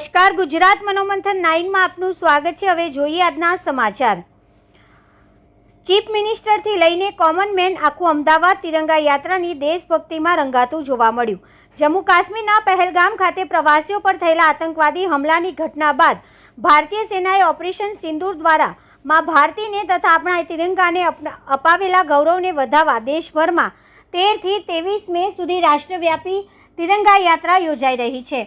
નમસ્કાર, ગુજરાત મનોમંથન નાઇનમાં આપનું સ્વાગત છે. હવે જોઈએ આજના સમાચાર. ચીફ મિનિસ્ટરથી લઈને કોમન મેન આખું અમદાવાદ તિરંગા યાત્રાની દેશભક્તિમાં રંગાતું જોવા મળ્યું. જમ્મુ કાશ્મીરના પહેલગામ ખાતે પ્રવાસીઓ પર થયેલા આતંકવાદી હમલાની ઘટના બાદ ભારતીય સેનાએ ઓપરેશન સિંદૂર દ્વારા માં ભારતીને તથા આપણા તિરંગાને અપાવેલા ગૌરવને વધાવવા દેશભરમાં તેરથી ત્રેવીસ મે સુધી રાષ્ટ્રવ્યાપી તિરંગા યાત્રા યોજાઈ રહી છે.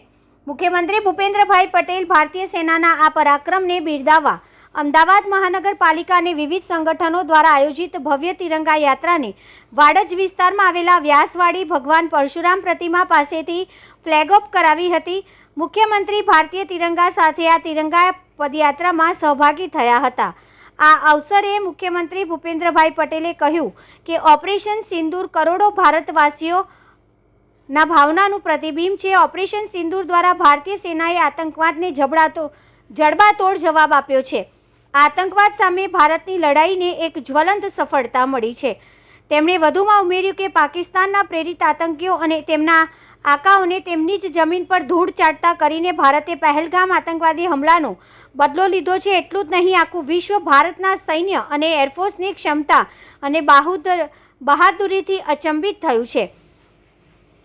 મુખ્યમંત્રી ભૂપેન્દ્રભાઈ પટેલ ભારતીય સેનાના આ પરાક્રમને બિરદાવવા, અમદાવાદ મહાનગરપાલિકા અને વિવિધ સંગઠનો દ્વારા આયોજિત ભવ્ય તિરંગા યાત્રાને વાડજ વિસ્તારમાં આવેલા વ્યાસવાડી ભગવાન પરશુરામ પ્રતિમા પાસેથી ફ્લેગ ઓફ કરાવી હતી. મુખ્યમંત્રી ભારતીય તિરંગા સાથે આ તિરંગા પદયાત્રામાં સહભાગી થયા હતા. આ અવસરે મુખ્યમંત્રી ભૂપેન્દ્રભાઈ પટેલે કહ્યું કે ઓપરેશન સિંદૂર કરોડો ભારતવાસીઓ ના ભાવનાનું પ્રતિબિંબ છે. ઓપરેશન સિંદૂર દ્વારા ભારતીય સેનાએ આતંકવાદને જબડાતો જડબાતોડ જવાબ આપ્યો છે. આતંકવાદ સામે ભારતની લડાઈને એક જ્વલંત સફળતા મળી છે. તેમણે વધુમાં ઉમેર્યું કે પાકિસ્તાનના પ્રેરિત આતંકીઓ અને તેમના આકાઓને તેમની જ જમીન પર ધૂળ ચાટતા કરીને ભારતે પહેલગામ આતંકવાદી હુમલાનો બદલો લીધો છે. એટલું જ નહીં, આખું વિશ્વ ભારતના સૈન્ય અને એરફોર્સની ક્ષમતા અને બાહુદર બહાદુરીથી અચંબિત થયું છે.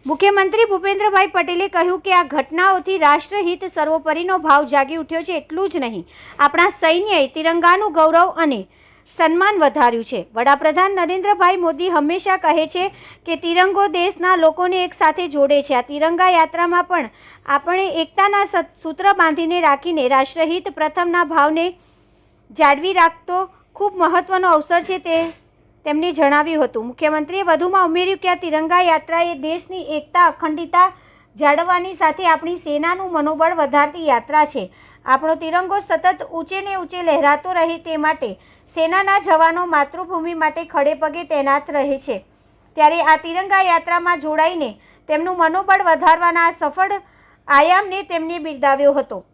મુખ્યમંત્રી ભૂપેન્દ્રભાઈ પટેલે કહ્યું કે આ ઘટનાઓથી રાષ્ટ્રહિત સર્વોપરીનો ભાવ જાગી ઉઠ્યો છે એટલું જ નહીં. આપણા સૈન્યએ તિરંગાનું ગૌરવ અને સન્માન વધાર્યું છે. વડાપ્રધાન નરેન્દ્રભાઈ મોદી હંમેશા કહે છે કે તિરંગો દેશના લોકોને એકસાથે જોડે છે. આ તિરંગા યાત્રામાં પણ આપણે એકતાના સત- સૂત્ર બાંધીને રાખીને રાષ્ટ્રહિત પ્રથમના ભાવને જાળવી રાખતો ખૂબ મહત્વનો અવસર છે તે તેમણે જણાવ્યું હતું, મુખ્યમંત્રીએ વધુમાં ઉમેર્યું કે આ તિરંગા યાત્રા એ દેશની એકતા, અખંડિતતા જાળવવાની સાથે આપણી સેનાનું મનોબળ વધારતી યાત્રા છે. આપણો તિરંગો સતત ઊંચે ને ઊંચે લહેરાતો રહે તે માટે સેનાના જવાનો માતૃભૂમિ માટે ખડે પગે તૈનાત રહે છે. ત્યારે આ તિરંગા યાત્રામાં જોડાઈને તેમનું મનોબળ વધારવાના સફળ આયામને તેમણે બિરદાવ્યો હતો.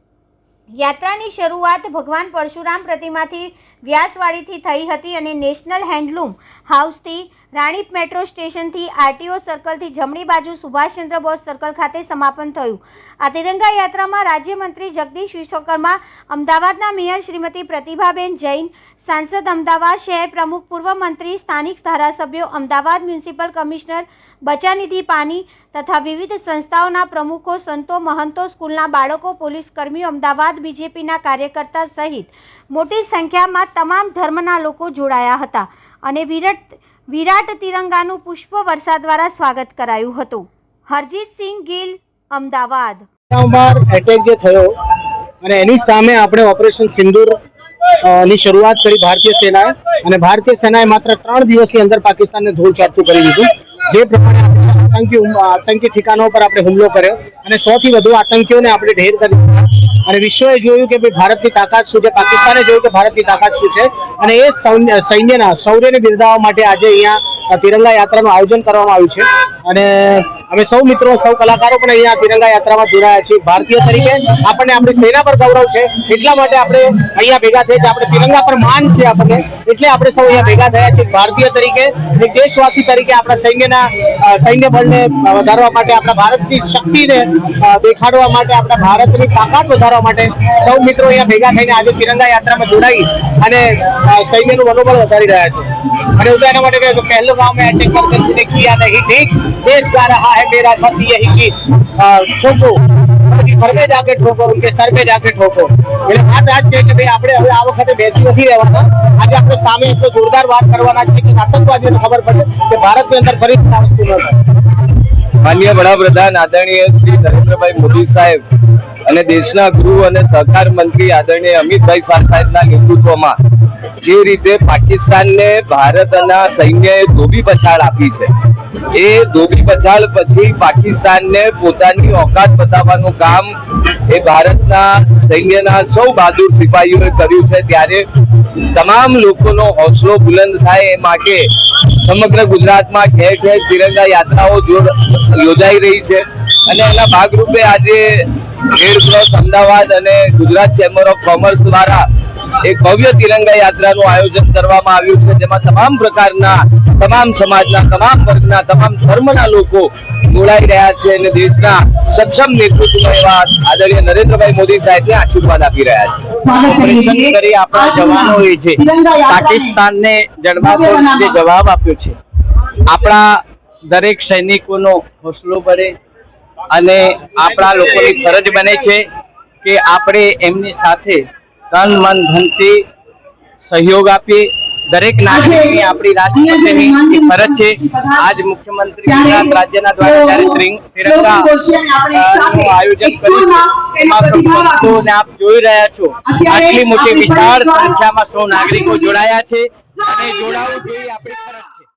યાત્રાની શરૂઆત ભગવાન પરશુરામ પ્રતિમાથી વ્યાસવાડીથી થઈ હતી અને નેશનલ હેન્ડલૂમ હાઉસથી રાણીપ મેટ્રો સ્ટેશનથી આરટીઓ સર્કલથી જમણી બાજુ સુભાષચંદ્ર બોઝ સર્કલ ખાતે સમાપન થયું. આ તિરંગા યાત્રામાં રાજ્યમંત્રી જગદીશ વિશ્વકર્મા, અમદાવાદના મેયર શ્રીમતી પ્રતિભાબેન જૈન, સાંસદ અમદાવાદ શહેર પ્રમુખ પૂર્વ મંત્રી, સ્થાનિક ધારાસભ્યો, અમદાવાદ મ્યુનિસિપલ કમિશનર બચાનિધિ પાની તથા વિવિધ સંસ્થાઓના પ્રમુખો, સંતો મહંતો, સ્કૂલના બાળકો પોલીસ કર્મીઓ અમદાવાદ બીજેપીના કાર્યકર્તા સહિત મોટી સંખ્યામાં તમામ ધર્મના લોકો જોડાયા હતા અને વિરાટ વિરાટ તિરંગાનું પુષ્પ વર્ષા દ્વારા સ્વાગત કરાયું હતું. હરજીતસિંહ ગિલ, અમદાવાદ. એટેક જે થયો અને એની સામે આપણે ઓપરેશન સિંદૂરની શરૂઆત કરી ભારતીય સેનાએ. અને ભારતીય સેનાએ માત્ર ત્રણ દિવસની અંદર પાકિસ્તાનને ધૂળ ચાટતું કરી દીધું. જે પ્રમાણે આતંકી આતંકી ઠિકાણો પર આપણે હુમલો કર્યો અને સો થી વધુ આતંકીઓને આપણે ઢેર કરી. અને વિશ્વએ જોયું કે ભાઈ ભારતની તાકાત શું છે, પાકિસ્તાને જોયું કે ભારતની તાકાત શું છે અને એ સૌન્ય- સૈન્યના શૌર્યને બિરદાવવા માટે આજે અહીંયા તિરંગા યાત્રાનું આયોજન કરવામાં આવ્યું છે અને અમે સૌ મિત્રો, સૌ કલાકારો પણ અહીંયા તિરંગા યાત્રામાં જોડાયા છીએ ભારતીય તરીકે આપણને આપણી સેના પર ગૌરવ છે. એટલા માટે આપણે અહીંયા ભેગા થયા છે આપણે તિરંગા પર માન છે આપણને. એટલે આપણે સૌ અહીંયા ભેગા થયા છીએ. ભારતીય તરીકે એક દેશવાસી તરીકે આપણા સૈન્યના સૈન્ય બળને વધારવા માટે, આપણા ભારતની શક્તિને દેખાડવા માટે, આપણા ભારતની તાકાત વધારવા માટે સૌ મિત્રો અહીંયા ભેગા થઈને આજે તિરંગા યાત્રામાં જોડાઈ અને સૈન્યનું મનોબળ વધારી રહ્યા છે. અને ઉદાહરણ માટે કહ્યું પહેલું ગામ મેં કિયા નહીં ઠીક દેશ गा रहा है मेरा बस यही की ठोको घर में जाके ठोको उनके सर पे जाके ठोको એટલે વાત આજ છે કે ભાઈ આપણે હવે આ વખતે બેસી નથી રહેવાના. આજે આપણે સામે એક જોરદાર વાત કરવાના છે કે આતંકવાદીઓને ખબર પડે કે ભારતની અંદર ફરી આ માન્ય વડાપ્રધાન આદરણીય શ્રી નરેન્દ્રભાઈ મોદી સાહેબ અને દેશના ગૃહ અને સહકાર મંત્રી આદરણીય અમિતભાઈ શાહ સાહેબના નેતૃત્વમાં જે રીતે પાકિસ્તાનને ભારતના સૈન્યએ ધોબી પછાડ આપી છે, એ ધોબી પછાડ પછી પાકિસ્તાનને પોતાની ઓકાત બતાવવાનું કામ એ ભારતના સૈન્યના સૌ બહાદુર સિપાહીઓએ કર્યું છે. ત્યારે તમામ લોકોનો હોસલો બુલંદ થાય એ માટે સમગ્ર ગુજરાતમાં ઘેર ઘેર તિરંગા યાત્રાઓ યોજાઈ રહી છે. અને એના ભાગરૂપે આજે રેડ ક્રોસ અમદાવાદ અને ગુજરાત ચેમ્બર ઓફ કોમર્સ દ્વારા એક ભવ્ય તિરંગા યાત્રાનું આયોજન કરવામાં આવ્યું છે જેમાં તમામ પ્રકારના તમામ સમાજના તમામ વર્ગના તમામ ધર્મના લોકો જોડાઈ રહ્યા છે અને દેશના સક્ષમ નેતૃત્વ એવા આદરણીય નરેન્દ્રભાઈ મોદી સાહેબને આશીર્વાદ આપી રહ્યા છે. કરી આપણા જવાનોએ છે પાકિસ્તાનને જડબાતોડ જવાબ આપ્યો છે. આપણા દરેક સૈનિકોનો હોસલો ભરે અને આપણા લોકોની ફરજ બને છે કે આપણે એમની સાથે તન મન ધનથી સહયોગ આપીએ દરેક નાગરિકની આપણી રાજ્યની ફરજ છે. આજ મુખ્યમંત્રી ગુજરાત રાજ્યના દ્વારા જ્યારે આયોજન કર્યું છે એમાં આપ જોઈ રહ્યા છો. આટલી મોટી વિશાળ સંખ્યામાં સૌ નાગરિકો જોડાયા છે. અને જોડાવું જોઈએ આપણી ફરજ. છે.